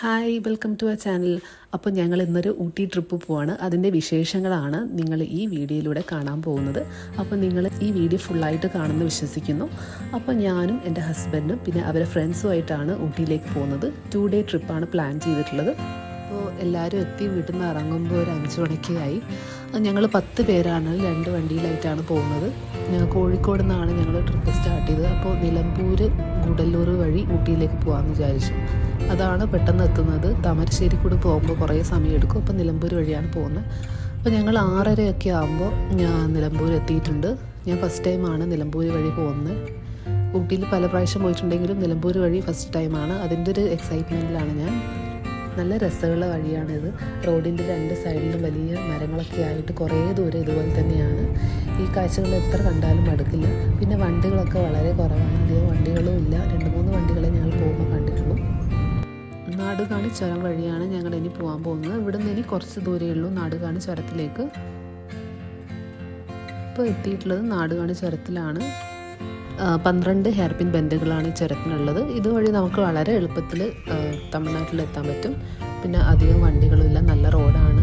Hi welcome to our channel അപ്പോൾ ഞങ്ങൾ ഇന്നൊരു ഊട്ടി ട്രിപ്പ് പോവാണ്. അതിന്റെ വിശേഷങ്ങളാണ് നിങ്ങൾ ഈ വീഡിയോയിലൂടെ കാണാൻ പോകുന്നത്. അപ്പോൾ നിങ്ങൾ ഈ വീഡിയോ ഫുള്ളായിട്ട് കാണുമെന്ന് വിശ്വസിക്കുന്നു. അപ്പോൾ ഞാനും എന്റെ ഹസ്ബൻഡും പിന്നെ അവരെ ഫ്രണ്ട്സുമായിട്ടാണ് ഊട്ടിയിലേക്ക് പോകുന്നത്. ടു ഡേ ട്രിപ്പാണ് പ്ലാൻ ചെയ്തിട്ടുള്ളത്. അപ്പോൾ എല്ലാവരും എത്തി വീട്ടിൽ നിന്ന് ഇറങ്ങുമ്പോൾ ഒരു അഞ്ച് മണിക്കായി ഞങ്ങൾ പത്ത് പേരാണ് രണ്ട് വണ്ടിയിലായിട്ടാണ് പോകുന്നത്. കോഴിക്കോട് നിന്നാണ് ഞങ്ങൾ ട്രിപ്പ് സ്റ്റാർട്ട് ചെയ്തത്. അപ്പോൾ നിലമ്പൂർ ഗുഡല്ലൂർ വഴി ഊട്ടിയിലേക്ക് പോകാമെന്ന് വിചാരിച്ചു. അതാണ് പെട്ടെന്ന് എത്തുന്നത്. താമരശ്ശേരി കൂടെ പോകുമ്പോൾ കുറേ സമയം എടുക്കും. അപ്പോൾ നിലമ്പൂർ വഴിയാണ് പോകുന്നത്. അപ്പോൾ ഞങ്ങൾ ആറരയൊക്കെ ആകുമ്പോൾ ഞാൻ നിലമ്പൂർ എത്തിയിട്ടുണ്ട്. ഞാൻ ഫസ്റ്റ് ടൈമാണ് നിലമ്പൂർ വഴി പോകുന്നത്. ഊട്ടിയിൽ പല പ്രാവശ്യം പോയിട്ടുണ്ടെങ്കിലും നിലമ്പൂർ വഴി ഫസ്റ്റ് ടൈമാണ് അതിന്റെ ഒരു എക്സൈറ്റ്മെന്റിലാണ് ഞാൻ. നല്ല രസമുള്ള വഴിയാണിത്. റോഡിന്റെ രണ്ട് സൈഡിലും വലിയ മരങ്ങളൊക്കെ ആയിട്ട് കുറേ ദൂരം ഇതുപോലെ തന്നെയാണ്. ഈ കാഴ്ചകൾ എത്ര കണ്ടാലും മടുക്കില്ല. പിന്നെ വണ്ടികളൊക്കെ വളരെ കുറവാണ്. അധികം വണ്ടികളും ഇല്ല. രണ്ട് മൂന്ന് വണ്ടികളെ ഞങ്ങൾ പോകുമ്പോൾ കണ്ടിട്ടുള്ളൂ. നാടുകാണി ചുരം വഴിയാണ് ഞങ്ങൾ ഇനി പോകാൻ പോകുന്നത്. ഇവിടെ നിന്ന് ഇനി കുറച്ച് ദൂരമേ നാടുകാണി ചുരത്തിലേക്ക്. ഇപ്പോൾ എത്തിയിട്ടുള്ളത് നാടുകാണി ചുരത്തിലാണ്. പന്ത്രണ്ട് ഹെയർ പിൻ ബെൻഡുകളാണ് ചുരത്തിനുള്ളത് ഇതുവഴി നമുക്ക് വളരെ എളുപ്പത്തിൽ തമിഴ്നാട്ടിൽ എത്താൻ പറ്റും. പിന്നെ അധികം വണ്ടികളില്ല നല്ല റോഡാണ്.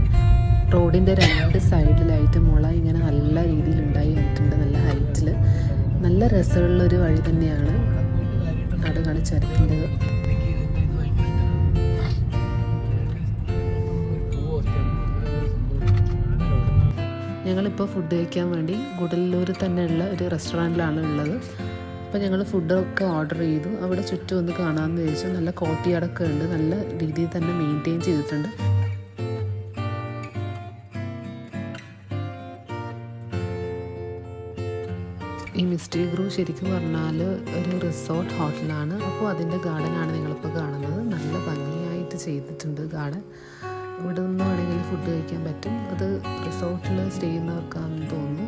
റോഡിന്റെ രണ്ട് സൈഡിലായിട്ട് മുള ഇങ്ങനെ നല്ല രീതിയിൽ ഉണ്ടായി വന്നിട്ടുണ്ട് നല്ല ഹൈറ്റിൽ നല്ല രസമുള്ളൊരു വഴി തന്നെയാണ്. നാടുകാണി ചുരത്തിന്റെത് ഞങ്ങളിപ്പോൾ ഫുഡ് കഴിക്കാൻ വേണ്ടി ഗുഡല്ലൂർ തന്നെയുള്ള ഒരു റെസ്റ്റോറന്റിലാണ് ഉള്ളത്. അപ്പോൾ ഞങ്ങൾ ഫുഡൊക്കെ ഓർഡർ ചെയ്തു. അവിടെ ചുറ്റും ഒന്ന് കാണാമെന്ന് ചോദിച്ചു നല്ല കോട്ടിയാടൊക്കെ ഉണ്ട്. നല്ല രീതിയിൽ തന്നെ മെയിന്റെയിൻ ചെയ്തിട്ടുണ്ട്. ഈ മിസ്റ്റി ഗ്രൂ ശരിക്കും പറഞ്ഞാൽ ഒരു റിസോർട്ട് ഹോട്ടലാണ് അപ്പോൾ അതിന്റെ ഗാർഡനാണ് നിങ്ങളിപ്പോൾ കാണുന്നത്. നല്ല ഭംഗിയായിട്ട് ചെയ്തിട്ടുണ്ട് ഗാർഡൻ ഇവിടെ നിന്ന് വേണമെങ്കിൽ ഫുഡ് കഴിക്കാൻ പറ്റും. അത് റിസോർട്ടിൽ സ്റ്റേ ചെയ്യുന്നവർക്കാണെന്ന് തോന്നുന്നു.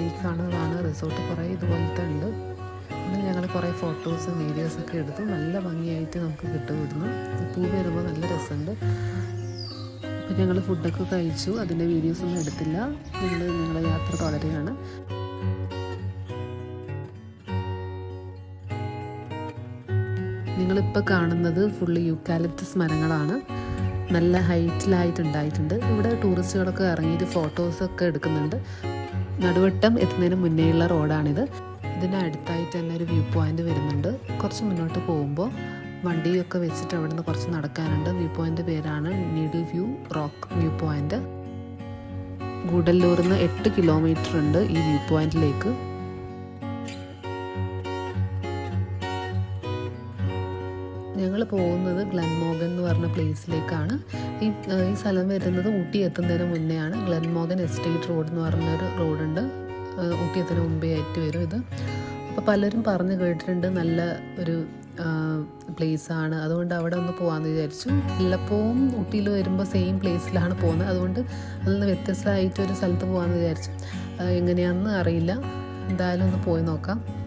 ഈ കാണുന്നതാണ് റിസോർട്ട് കുറേ ഇതുപോലത്തെ ഉണ്ട്. അവിടെ ഞങ്ങൾ കുറേ ഫോട്ടോസും വീഡിയോസൊക്കെ എടുത്തു. നല്ല ഭംഗിയായിട്ട് നമുക്ക് കിട്ടും ഇവിടുന്ന്. പൂ വരുമ്പോൾ നല്ല രസമുണ്ട്. അപ്പോൾ ഞങ്ങൾ ഫുഡൊക്കെ കഴിച്ചു. അതിന്റെ വീഡിയോസൊന്നും എടുത്തില്ല. ഞങ്ങൾ ഞങ്ങളുടെ യാത്ര തുടരുകയാണ്. നിങ്ങളിപ്പോൾ കാണുന്നത് ഫുള്ള് യൂക്കാലിപ്റ്റസ് മരങ്ങളാണ്. നല്ല ഹൈറ്റിലായിട്ട് ഹൈറ്റിലായിട്ടുണ്ടായിട്ടുണ്ട്. ഇവിടെ ടൂറിസ്റ്റുകളൊക്കെ ഇറങ്ങിയിട്ട് ഫോട്ടോസൊക്കെ എടുക്കുന്നുണ്ട്. നടുവട്ടം എത്തുന്നതിന് മുന്നേയുള്ള റോഡാണിത്. ഇതിന്റെ അടുത്തായിട്ട് തന്നെ ഒരു വ്യൂ പോയിന്റ് വരുന്നുണ്ട്. കുറച്ച് മുന്നോട്ട് പോകുമ്പോൾ വണ്ടിയൊക്കെ വെച്ചിട്ട് അവിടെ നിന്ന് കുറച്ച് നടക്കാനുണ്ട്. വ്യൂ പോയിന്റ് പേരാണ് needle view rock view point ഗൂഡല്ലൂരിൽ നിന്ന് എട്ട് കിലോമീറ്റർ ഉണ്ട് ഈ വ്യൂ പോയിന്റിലേക്ക് ഞങ്ങൾ പോകുന്നത് ഗ്ലൻമോഗൻ എന്ന് പറഞ്ഞ പ്ലേസിലേക്കാണ് ഈ ഈ സ്ഥലം വരുന്നത് ഊട്ടി എത്തുന്നതിന് മുന്നെയാണ്. ഗ്ലൻമോഗൻ എസ്റ്റേറ്റ് റോഡ് എന്ന് പറഞ്ഞൊരു റോഡുണ്ട്. ഊട്ടി എത്തുന്ന മുമ്പേ ആയിട്ട് വരും ഇത്. അപ്പോൾ പലരും പറഞ്ഞു കേട്ടിട്ടുണ്ട് നല്ല ഒരു പ്ലേസാണ് അതുകൊണ്ട് അവിടെ ഒന്ന് പോകാമെന്ന് വിചാരിച്ചു. എല്ലപ്പോഴും ഊട്ടിയിൽ വരുമ്പോൾ സെയിം പ്ലേസിലാണ് പോകുന്നത്. അതുകൊണ്ട് അതിൽ നിന്ന് വ്യത്യസ്തമായിട്ട് ഒരു സ്ഥലത്ത് പോകാമെന്ന് വിചാരിച്ചു. എങ്ങനെയാണെന്ന് അറിയില്ല. എന്തായാലും ഒന്ന് പോയി നോക്കാം.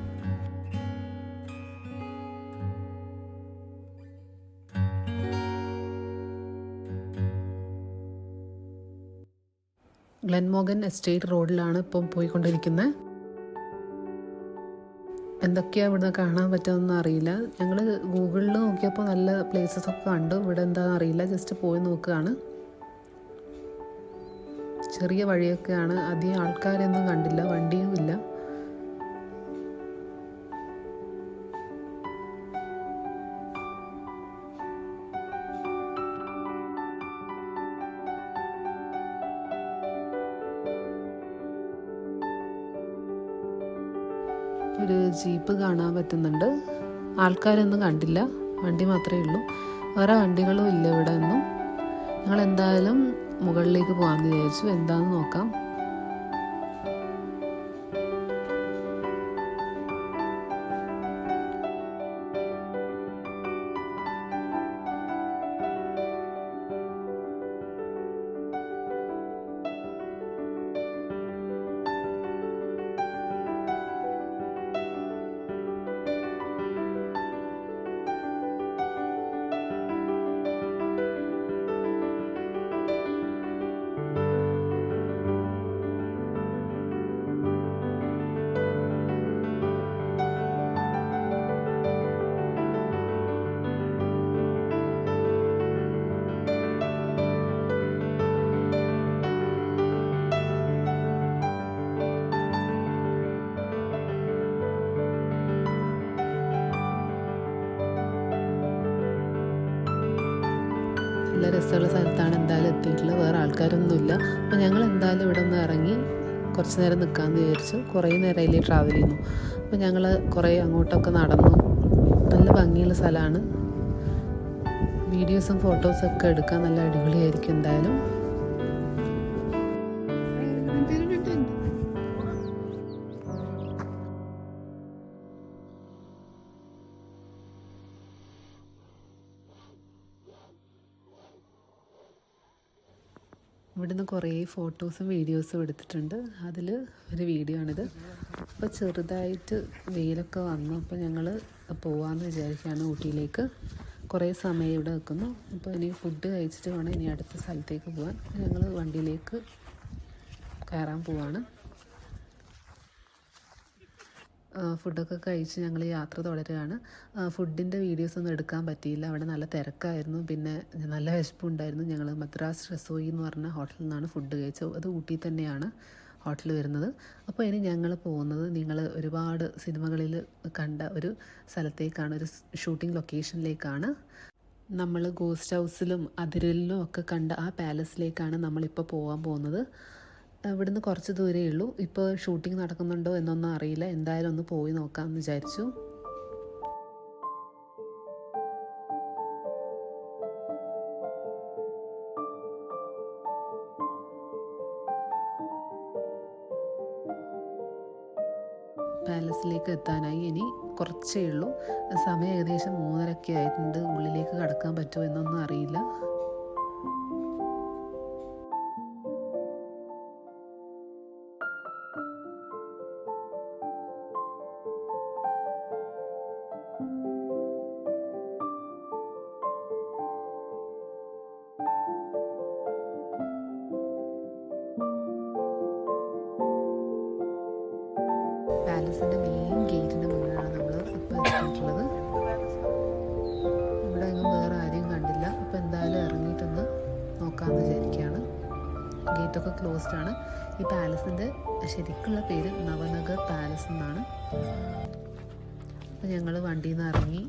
ഗ്ലെൻമോഗൻ എസ്റ്റേറ്റ് റോഡിലാണ് ഇപ്പം പോയിക്കൊണ്ടിരിക്കുന്നത് എന്തൊക്കെയാണ് ഇവിടുന്ന് കാണാൻ പറ്റുമെന്ന് അറിയില്ല. ഞങ്ങൾ ഗൂഗിളിൽ നോക്കിയപ്പോൾ നല്ല പ്ലേസസ് ഒക്കെ കണ്ടു. ഇവിടെ എന്താണെന്ന് അറിയില്ല. ജസ്റ്റ് പോയി നോക്കുകയാണ്. ചെറിയ വഴിയൊക്കെയാണ്. അധികം ആൾക്കാരൊന്നും കണ്ടില്ല. വണ്ടിയും ഇല്ല. ഒരു ജീപ്പ് കാണാൻ പറ്റുന്നുണ്ട്. ആൾക്കാരൊന്നും കണ്ടില്ല. വണ്ടി മാത്രമേ ഉള്ളൂ. വേറെ വണ്ടികളും ഇല്ല ഇവിടെ ഒന്നും ഞങ്ങൾ എന്തായാലും മുകളിലേക്ക് പോകാമെന്ന് വിചാരിച്ചു. എന്താണെന്ന് നോക്കാം. രസമുള്ള സ്ഥലത്താണ് എന്തായാലും എത്തിയിട്ടുള്ളത്. വേറെ ആൾക്കാരൊന്നുമില്ല. അപ്പോൾ ഞങ്ങൾ എന്തായാലും ഇവിടെ നിന്ന് ഇറങ്ങി കുറച്ച് നേരം നിൽക്കാമെന്ന് വിചാരിച്ചു. കുറേ നേരം അതിൽ ട്രാവൽ ചെയ്യുന്നു. അപ്പോൾ ഞങ്ങൾ കുറേ അങ്ങോട്ടൊക്കെ നടന്നു. നല്ല ഭംഗിയുള്ള സ്ഥലമാണ്. വീഡിയോസും ഫോട്ടോസും ഒക്കെ എടുക്കാൻ നല്ല അടിപൊളിയായിരിക്കും എന്തായാലും. ഫോട്ടോസും വീഡിയോസും എടുത്തിട്ടുണ്ട്. അതിൽ ഒരു വീഡിയോ ആണിത്. അപ്പോൾ ചെറുതായിട്ട് വെയിലൊക്കെ വന്നു. അപ്പോൾ ഞങ്ങൾ പോവാമെന്ന് വിചാരിക്കുകയാണ് ഊട്ടിയിലേക്ക്. കുറേ സമയം ഇവിടെ നിൽക്കുന്നു അപ്പോൾ ഇനി ഫുഡ് കഴിച്ചിട്ട് വേണം ഇനി അടുത്ത സ്ഥലത്തേക്ക് പോകാൻ ഞങ്ങൾ വണ്ടിയിലേക്ക് കയറാൻ പോവാണ്. ഫുഡൊക്കെ കഴിച്ച് ഞങ്ങൾ യാത്ര തുടരുകയാണ്. ഫുഡിന്റെ വീഡിയോസ് ഒന്നും എടുക്കാൻ പറ്റിയില്ല. അവിടെ നല്ല തിരക്കായിരുന്നു. പിന്നെ നല്ല വിശപ്പുണ്ടായിരുന്നു. ഞങ്ങൾ മദ്രാസ് റസോയി എന്ന് പറഞ്ഞ ഹോട്ടലിൽ നിന്നാണ് ഫുഡ് കഴിച്ചത്. അത് ഊട്ടി തന്നെയാണ് ഹോട്ടലിൽ വരുന്നത്. അപ്പോൾ ഇനി ഞങ്ങൾ പോകുന്നത് നിങ്ങൾ ഒരുപാട് സിനിമകളിൽ കണ്ട ഒരു സ്ഥലത്തേക്കാണ് ഒരു ഷൂട്ടിംഗ് ലൊക്കേഷനിലേക്കാണ്. നമ്മൾ ഗോസ്റ്റ് ഹൗസിലും അതിരലിലും ഒക്കെ കണ്ട ആ പാലസിലേക്കാണ് നമ്മളിപ്പോൾ പോകാൻ പോകുന്നത്. ഇവിടുന്ന് കുറച്ച് ദൂരേ ഉള്ളൂ. ഇപ്പോൾ ഷൂട്ടിംഗ് നടക്കുന്നുണ്ടോ എന്നൊന്നും അറിയില്ല. എന്തായാലും ഒന്ന് പോയി നോക്കാമെന്ന് വിചാരിച്ചു. പാലസിലേക്ക് എത്താനായി. ഇനി കുറച്ചേ ഉള്ളൂ. സമയം ഏകദേശം മൂന്നരക്കെ ആയിട്ടുണ്ട്. ഉള്ളിലേക്ക് കടക്കാൻ പറ്റുമോ എന്നൊന്നും അറിയില്ല. പാലസിന്റെ മെയിൻ ഗേറ്റിന്റെ മുന്നിലാണ് നമ്മൾ ഇപ്പോൾ എത്തിയിട്ടുള്ളത്. ഇവിടെ എങ്ങും വേറെ ആരെയും കണ്ടില്ല. അപ്പോൾ എന്തായാലും ഇറങ്ങിയിട്ടൊന്ന് നോക്കാമെന്ന് വിചാരിക്കുകയാണ് ഗേറ്റൊക്കെ ക്ലോസ്ഡ് ആണ്. ഈ പാലസിന്റെ ശരിക്കുള്ള പേര് നവനഗർ പാലസ് എന്നാണ്. അപ്പോൾ ഞങ്ങൾ വണ്ടിയിൽ നിന്ന് ഇറങ്ങി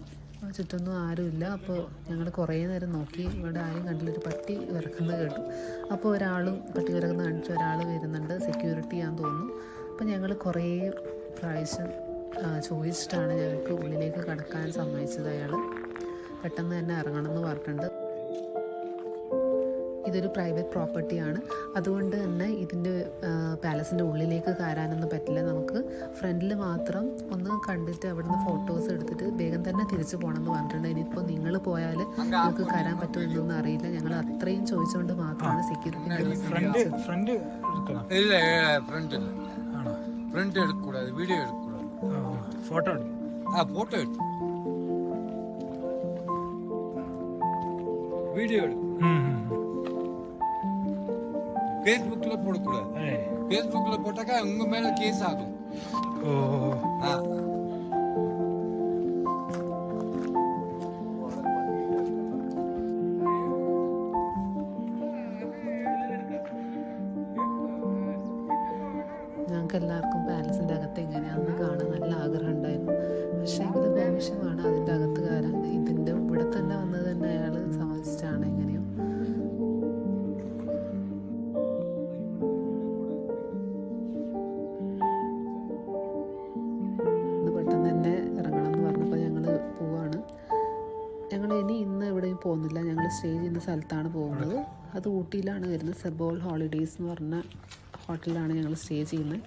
ചുറ്റൊന്നും ആരുമില്ല അപ്പോൾ ഞങ്ങൾ കുറേ നേരം നോക്കി. ഇവിടെ ആരും കണ്ടില്ല. ഒരു പട്ടി വിറക്കുന്നത് കേട്ടു. അപ്പോൾ ഒരാളും പട്ടി വിറക്കുന്നത് കണ്ടിട്ട് ഒരാൾ വരുന്നുണ്ട്. സെക്യൂരിറ്റി ആണെന്ന് തോന്നുന്നു. അപ്പോൾ ഞങ്ങൾ കുറേ പ്രാവശ്യം ചോദിച്ചിട്ടാണ് ഞങ്ങൾക്ക് ഉള്ളിലേക്ക് കടക്കാൻ സമ്മതിച്ചത് അയാൾ പെട്ടെന്ന് തന്നെ ഇറങ്ങണം എന്ന് പറഞ്ഞിട്ടുണ്ട്. ഇതൊരു പ്രൈവറ്റ് പ്രോപ്പർട്ടിയാണ് അതുകൊണ്ട് തന്നെ ഇതിന്റെ പാലസിന്റെ ഉള്ളിലേക്ക് കയറാനൊന്നും പറ്റില്ല. നമുക്ക് ഫ്രണ്ടിൽ മാത്രം ഒന്ന് കണ്ടിട്ട് അവിടുന്ന് ഫോട്ടോസ് എടുത്തിട്ട് വേഗം തന്നെ തിരിച്ചു പോകണം എന്ന് പറഞ്ഞിട്ടുണ്ട്. ഇനിയിപ്പോൾ നിങ്ങൾ പോയാൽ നിങ്ങൾക്ക് കയറാൻ പറ്റുമോ എന്നൊന്നും അറിയില്ല. ഞങ്ങൾ അത്രയും ചോദിച്ചുകൊണ്ട് മാത്രമാണ് സെക്യൂരിറ്റി பிரிண்ட் எடுக்கக்கூடாது வீடியோ எடுக்கக்கூடாது. ஃபோட்டோ ஆ. ஃபோட்டோ எடுக்கும் வீடியோ எடுக்கும் ஃபேஸ்புக்கில் போடக்கூடாது. ஃபேஸ்புக்கில் போட்டாக்கா உங்கள் மேலே கேஸ் ஆகும். ஓ. ஆ. സ്റ്റേ ചെയ്യുന്ന സ്ഥലത്താണ് പോകുന്നത് അത് ഊട്ടിയിലാണ് വരുന്നത് സെബോൾ ഹോളിഡേയ്സ് എന്ന് പറഞ്ഞ ഹോട്ടലിലാണ് ഞങ്ങൾ സ്റ്റേ ചെയ്യുന്നത്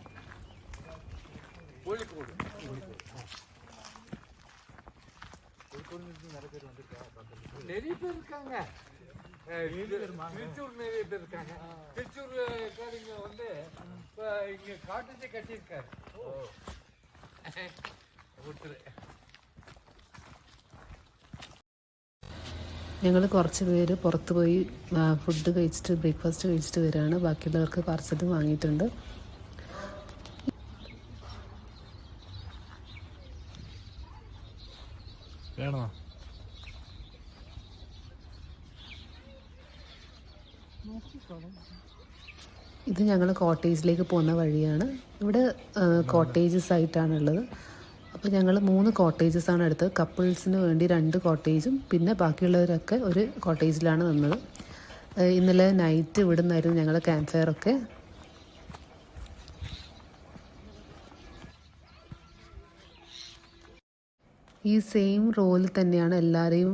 நிறைய பேர் இருக்காங்க அஹ் இது திருச்சூர் நிறைய பேர் இருக்காங்க திருச்சூர் காரங்க வந்து இப்ப இங்க காட்டேஜ் கட்டியிருக்காரு ஒருத்தர் ഞങ്ങൾ കുറച്ച് പേര് പുറത്ത് പോയി ഫുഡ് കഴിച്ചിട്ട് ബ്രേക്ക്ഫാസ്റ്റ് കഴിച്ചിട്ട് വരികയാണ് ബാക്കിയുള്ളവർക്ക് പാർസലും വാങ്ങിയിട്ടുണ്ട്. വേണോ? ഇത് ഞങ്ങൾ കോട്ടേജിലേക്ക് പോകുന്ന വഴിയാണ്. ഇവിടെ കോട്ടേജസ് ആയിട്ടാണുള്ളത് അപ്പോൾ ഞങ്ങൾ മൂന്ന് കോട്ടേജസ് ആണ് എടുത്തത് കപ്പിൾസിന് വേണ്ടി രണ്ട് കോട്ടേജും പിന്നെ ബാക്കിയുള്ളവരൊക്കെ ഒരു കോട്ടേജിലാണ് നിന്നത്. ഇന്നലെ നൈറ്റ് ഇവിടുന്നായിരുന്നു ഞങ്ങൾ ക്യാമ്പ് ഫയറൊക്കെ ഈ സെയിം റോയിൽ തന്നെയാണ് എല്ലാവരെയും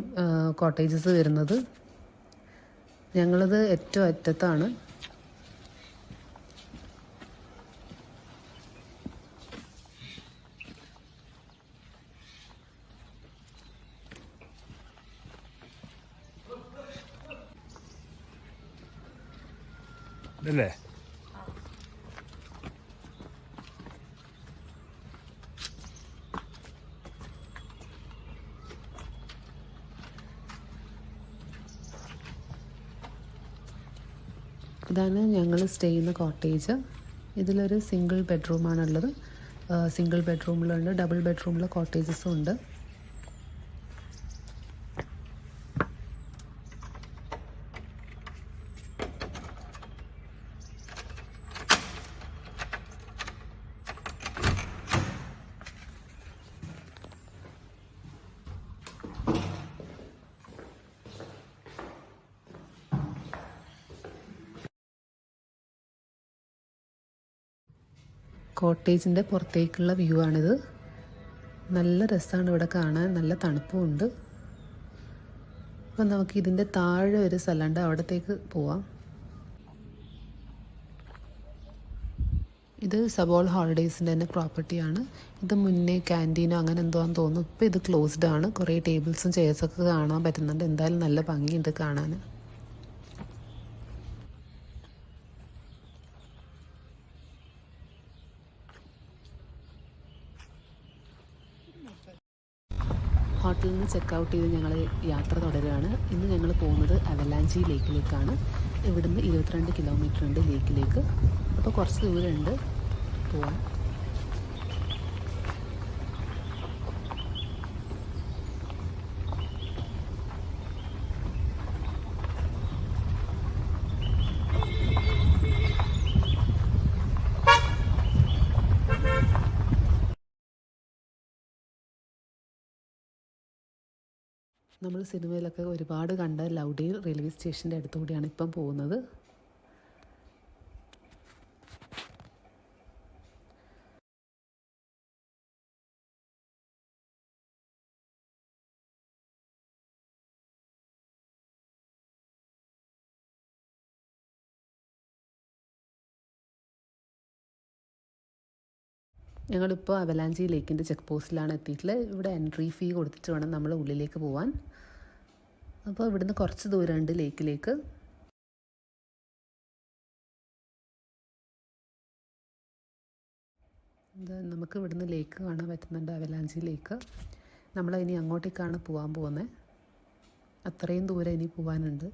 കോട്ടേജസ് വരുന്നത്. ഞങ്ങളത് ഏറ്റവും അറ്റത്താണ്. ഇതല്ലേ ഇതാണ് ഞങ്ങൾ സ്റ്റേ ചെയ്യുന്ന കോട്ടേജ് ഇതിലൊരു സിംഗിൾ ബെഡ്റൂമാണുള്ളത് സിംഗിൾ ബെഡ്റൂമിലുണ്ട് ഡബിൾ ബെഡ്റൂമിലെ കോട്ടേജസും ഉണ്ട്. കോട്ടേജിന്റെ പുറത്തേക്കുള്ള വ്യൂ ആണിത്. നല്ല രസമാണ് ഇവിടെ കാണാൻ. നല്ല തണുപ്പും ഉണ്ട്. അപ്പം നമുക്ക് ഇതിന്റെ താഴെ ഒരു സ്ഥലമുണ്ട്. അവിടത്തേക്ക് പോവാം. ഇത് സബോൾ ഹോളിഡേയ്സിന്റെ തന്നെ പ്രോപ്പർട്ടിയാണ് ഇത് മുന്നേ ക്യാന്റീനോ അങ്ങനെ എന്തോ ആണെന്ന് തോന്നുന്നു. ഇപ്പോൾ ഇത് ക്ലോസ്ഡ് ആണ്. കുറേ ടേബിൾസും ചെയർസൊക്കെ കാണാൻ പറ്റുന്നുണ്ട്. എന്തായാലും നല്ല ഭംഗിയുണ്ട് കാണാൻ ഹോട്ടലിൽ നിന്ന് ചെക്ക് ഔട്ട് ചെയ്ത് ഞങ്ങൾ യാത്ര തുടരുകയാണ്. ഇന്ന് ഞങ്ങൾ പോകുന്നത് അവലാഞ്ചി ലേക്കിലേക്കാണ്. ഇവിടുന്ന് ഇരുപത്തിരണ്ട് കിലോമീറ്റർ ഉണ്ട് ലേക്കിലേക്ക്. അപ്പോൾ കുറച്ച് ദൂരമുണ്ട്. പോവാൻ നമ്മൾ സിനിമയിലൊക്കെ ഒരുപാട് കണ്ട ലൗഡിയിൽ റെയിൽവേ സ്റ്റേഷന്റെ അടുത്തുകൂടിയാണ് ഇപ്പം പോകുന്നത്. ഞങ്ങളിപ്പോൾ അവലാഞ്ചി ലേക്കിന്റെ ചെക്ക് പോസ്റ്റിലാണ് എത്തിയിട്ടുള്ളത്. ഇവിടെ എൻട്രി ഫീ കൊടുത്തിട്ട് വേണം നമ്മൾ ഉള്ളിലേക്ക് പോവാൻ. അപ്പോൾ ഇവിടുന്ന് കുറച്ച് ദൂരമുണ്ട് ലേക്കിലേക്ക്. നമുക്ക് ഇവിടുന്ന് ലേക്ക് കാണാൻ പറ്റുന്നുണ്ട് അവലാഞ്ചി ലേക്ക്. നമ്മൾ ഇനി അങ്ങോട്ടേക്കാണ് പോകാൻ പോകുന്നത് അത്രയും ദൂരം ഇനി പോകാനുണ്ട്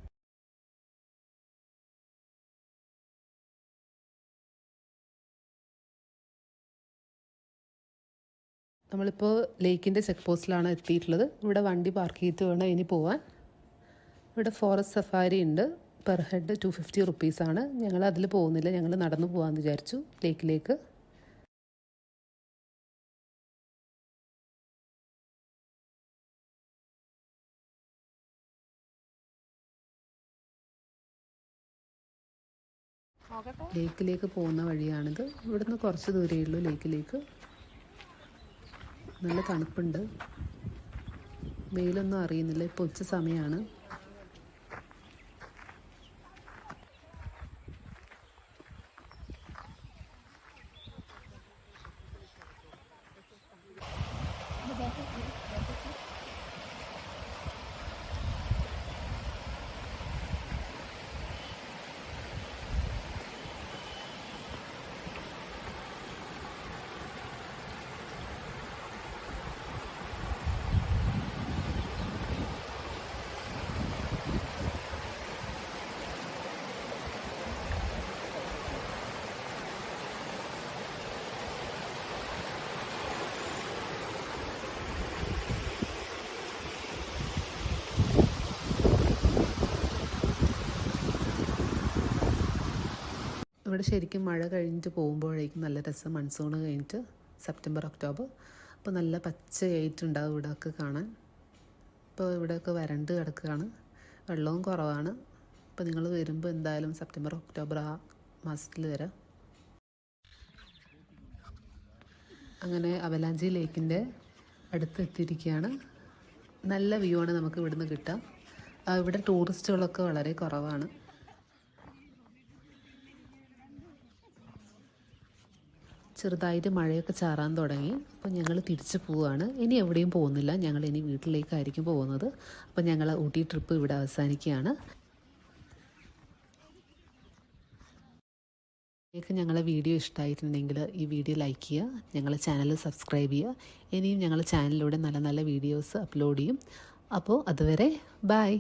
നമ്മളിപ്പോൾ ലേക്കിന്റെ ചെക്ക് പോസ്റ്റിലാണ് എത്തിയിട്ടുള്ളത്. ഇവിടെ വണ്ടി പാർക്ക് ചെയ്തിട്ട് വേണം ഇനി പോവാൻ. ഇവിടെ ഫോറസ്റ്റ് സഫാരി ഉണ്ട്. പെർ ഹെഡ് ടു ഫിഫ്റ്റി റുപ്പീസാണ് ഞങ്ങൾ അതിൽ പോകുന്നില്ല. ഞങ്ങൾ നടന്നു പോകാമെന്ന് വിചാരിച്ചു. ലേക്കിലേക്ക് ലേക്കിലേക്ക് പോകുന്ന വഴിയാണിത്. ഇവിടുന്ന് കുറച്ച് ദൂരമേ ഉള്ളൂ ലേക്കിലേക്ക് നല്ല തണുപ്പുണ്ട്. വെയിലൊന്നും അറിയുന്നില്ല. ഇപ്പോൾ ഉച്ച സമയമാണ് ഇവിടെ ശരിക്കും മഴ കഴിഞ്ഞിട്ട് പോകുമ്പോഴേക്കും നല്ല രസം. മൺസൂൺ കഴിഞ്ഞിട്ട് സെപ്റ്റംബർ ഒക്ടോബർ. അപ്പോൾ നല്ല പച്ചയായിട്ടുണ്ടാവും ഇവിടെയൊക്കെ കാണാൻ. ഇപ്പോൾ ഇവിടെയൊക്കെ വരണ്ട് കിടക്കുകയാണ്. വെള്ളവും കുറവാണ്. അപ്പോൾ നിങ്ങൾ വരുമ്പോൾ എന്തായാലും സെപ്റ്റംബർ ഒക്ടോബർ ആ മാസത്തിൽ വരാം. അങ്ങനെ അവലാഞ്ചി ലേക്കിന്റെ അടുത്ത് എത്തിയിരിക്കുകയാണ്. നല്ല വ്യൂ ആണ് നമുക്ക് ഇവിടുന്ന് കിട്ടുക. ഇവിടെ ടൂറിസ്റ്റുകളൊക്കെ വളരെ കുറവാണ്. ചെറുതായിട്ട് മഴയൊക്കെ ചാറാൻ തുടങ്ങി. അപ്പോൾ ഞങ്ങൾ തിരിച്ചു പോവുകയാണ് ഇനി എവിടെയും പോകുന്നില്ല. ഞങ്ങൾ ഇനി വീട്ടിലേക്കായിരിക്കും പോകുന്നത്. അപ്പോൾ ഞങ്ങൾ ഊട്ടി ട്രിപ്പ് ഇവിടെ അവസാനിക്കുകയാണ്. നിങ്ങൾക്ക് ഞങ്ങളുടെ വീഡിയോ ഇഷ്ടമായിട്ടുണ്ടെങ്കിൽ ഈ വീഡിയോ ലൈക്ക് ചെയ്യുക. ഞങ്ങളെ ചാനൽ സബ്സ്ക്രൈബ് ചെയ്യുക. ഇനിയും ഞങ്ങളുടെ ചാനലിലൂടെ നല്ല നല്ല വീഡിയോസ് അപ്ലോഡ് ചെയ്യും. അപ്പോൾ അതുവരെ ബൈ